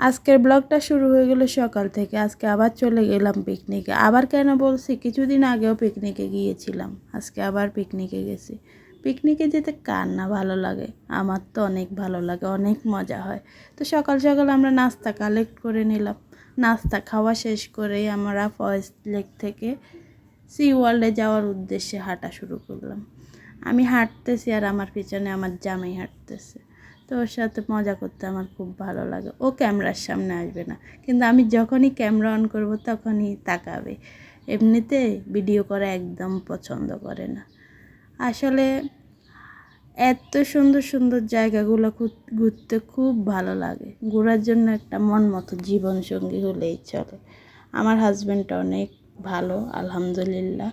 আজকের ব্লগটা শুরু হয়ে গেল সকাল থেকে। আজকে আবার চলে গেলাম পিকনিকে আবার কেন বলছি, কিছুদিন আগেও পিকনিকে গিয়েছিলাম। আজকে আবার পিকনিকে গেছি। পিকনিকে যেতে কার না ভালো লাগে? আমার তো অনেক ভালো লাগে, অনেক মজা হয়। তো সকাল সকাল আমরা নাস্তা কালেক্ট করে নিলাম। নাস্তা খাওয়া শেষ করেই আমরা ফরেস্ট লেক থেকে সি ওয়ার্ল্ডে যাওয়ার উদ্দেশ্যে হাঁটা শুরু করলাম। আমি হাঁটতেছি আর আমার পিছনে আমার জামাই হাঁটতেছে। তো ওর সাথে মজা করতে আমার খুব ভালো লাগে। ও ক্যামেরার সামনে আসবে না। কিন্তু আমি যখনই ক্যামেরা অন করব, তখনই তাকাবে। এমনিতে ভিডিও করা একদম পছন্দ করে না। আসলে এত সুন্দর সুন্দর জায়গাগুলো ঘুর- ঘুরতে খুব ভালো লাগে। ঘোরার জন্য একটা মন মতো জীবনসঙ্গী হলেই চলে। আমার হাজব্যান্ডটা অনেক ভালো, আলহামদুলিল্লাহ।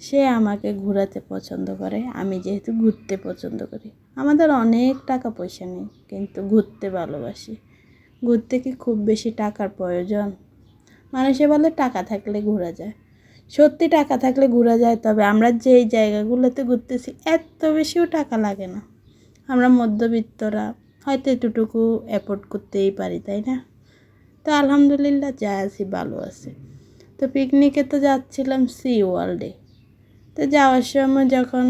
সে আমাকে ঘোরাতে পছন্দ করে, আমি যেহেতু ঘুরতে পছন্দ করি। আমাদের অনেক টাকা পয়সা নেই, কিন্তু ঘুরতে ভালোবাসি। ঘুরতে কি খুব বেশি টাকার প্রয়োজন? মানুষে বলে টাকা থাকলে ঘোরা যায়। সত্যি টাকা থাকলে ঘোরা যায়, তবে আমরা যেই জায়গাগুলোতে ঘুরতেছি, এত বেশিও টাকা লাগে না। আমরা মধ্যবিত্তরা, হয়তো এতটুকু অ্যাফোর্ড করতেই পারি, তাই না? তো আলহামদুলিল্লাহ, যা আছি ভালো আছে। তো পিকনিকে তো যাচ্ছিলাম সি ওয়ার্ল্ডে তো যাওয়ার সময় যখন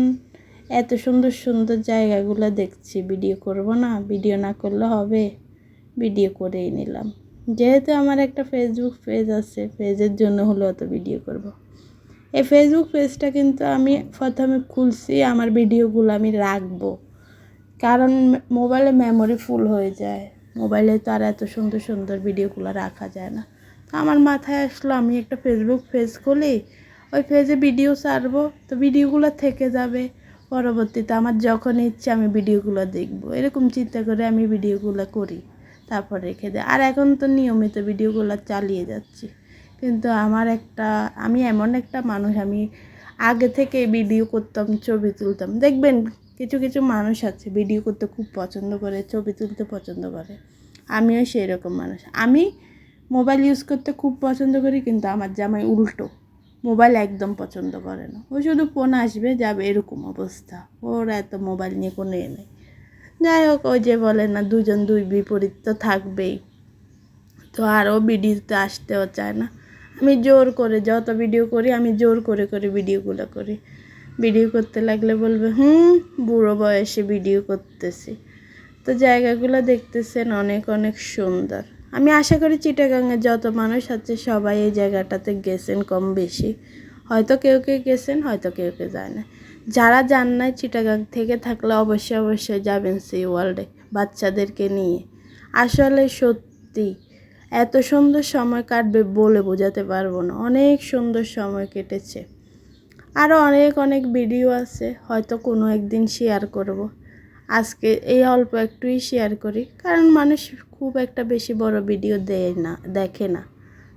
এত সুন্দর সুন্দর জায়গাগুলো দেখছি ভিডিও করব না ভিডিও না করলে হবে ভিডিও করেই নিলাম। যেহেতু আমার একটা ফেসবুক পেজ আছে পেজের জন্য হলেও অত ভিডিও করব। এই ফেসবুক পেজটা কিন্তু আমি প্রথমে খুলছি, আমার ভিডিওগুলো আমি রাখব। কারণ মোবাইলে মেমোরি ফুল হয়ে যায়। মোবাইলে তো আর এত সুন্দর সুন্দর ভিডিওগুলো রাখা যায় না। তো আমার মাথায় আসলো, আমি একটা ফেসবুক পেজ খুলি ওই পেজে ভিডিও ছাড়বো, তো ভিডিওগুলো থেকে যাবে পরবর্তীতে। আমার যখন ইচ্ছে, আমি ভিডিওগুলো দেখব। এরকম চিন্তা করে আমি ভিডিওগুলো করি, তারপর রেখে দেয় আর এখন তো নিয়মিত ভিডিওগুলো চালিয়ে যাচ্ছি। কিন্তু আমার একটা, আমি এমন একটা মানুষ, আমি আগে থেকে ভিডিও করতাম, ছবি তুলতাম। দেখবেন, কিছু কিছু মানুষ আছে ভিডিও করতে খুব পছন্দ করে, ছবি তুলতে পছন্দ করে। আমিও সেই রকম মানুষ। আমি মোবাইল ইউজ করতে খুব পছন্দ করি, কিন্তু আমার জামাই উল্টো। মোবাইল একদম পছন্দ করে না। ও শুধু ফোন আসবে, যাবে এরকম অবস্থা। ওর এত মোবাইল নিয়ে কোনো এ নেই। যাই হোক, ওই যে বলে না, দুজন দুই বিপরীত তো থাকবেই। তো আরও ভিডিওতে আসতেও চায় না। আমি জোর করে, যত ভিডিও করি, আমি জোর করে করে ভিডিওগুলো করি। ভিডিও করতে লাগলে বলবে, হুম, বুড়ো বয়সে ভিডিও করতেছি। তো জায়গাগুলো দেখতেছেন অনেক অনেক সুন্দর। আমি আশা করি চিটাগাংয়ে যত মানুষ আছে সবাই এই জায়গাটাতে গেছেন কম বেশি। হয়তো কেউ কেউ গেছেন, হয়তো কেউ কেউ যায় না। যারা যান নাই চিটাগাং থেকে থাকলে অবশ্যই অবশ্যই যাবেন সি ওয়ার্ল্ডে বাচ্চাদেরকে নিয়ে। আসলে সত্যি এত সুন্দর সময় কাটবে বলে বোঝাতে পারব না। অনেক সুন্দর সময় কেটেছে। আরও অনেক অনেক ভিডিও আছে, হয়তো কোনো একদিন শেয়ার করব। আজকে এই অল্প একটুই শেয়ার করি। কারণ মানুষ খুব একটা বেশি বড় ভিডিও দেয় না, দেখে না।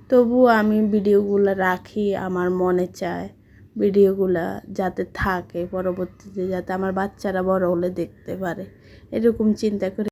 তবুও আমি ভিডিওগুলো রাখি, আমার মনে চায়। ভিডিওগুলো যাতে থাকে পরবর্তীতে, যাতে আমার বাচ্চারা বড় হলে দেখতে পারে। এরকম চিন্তা করে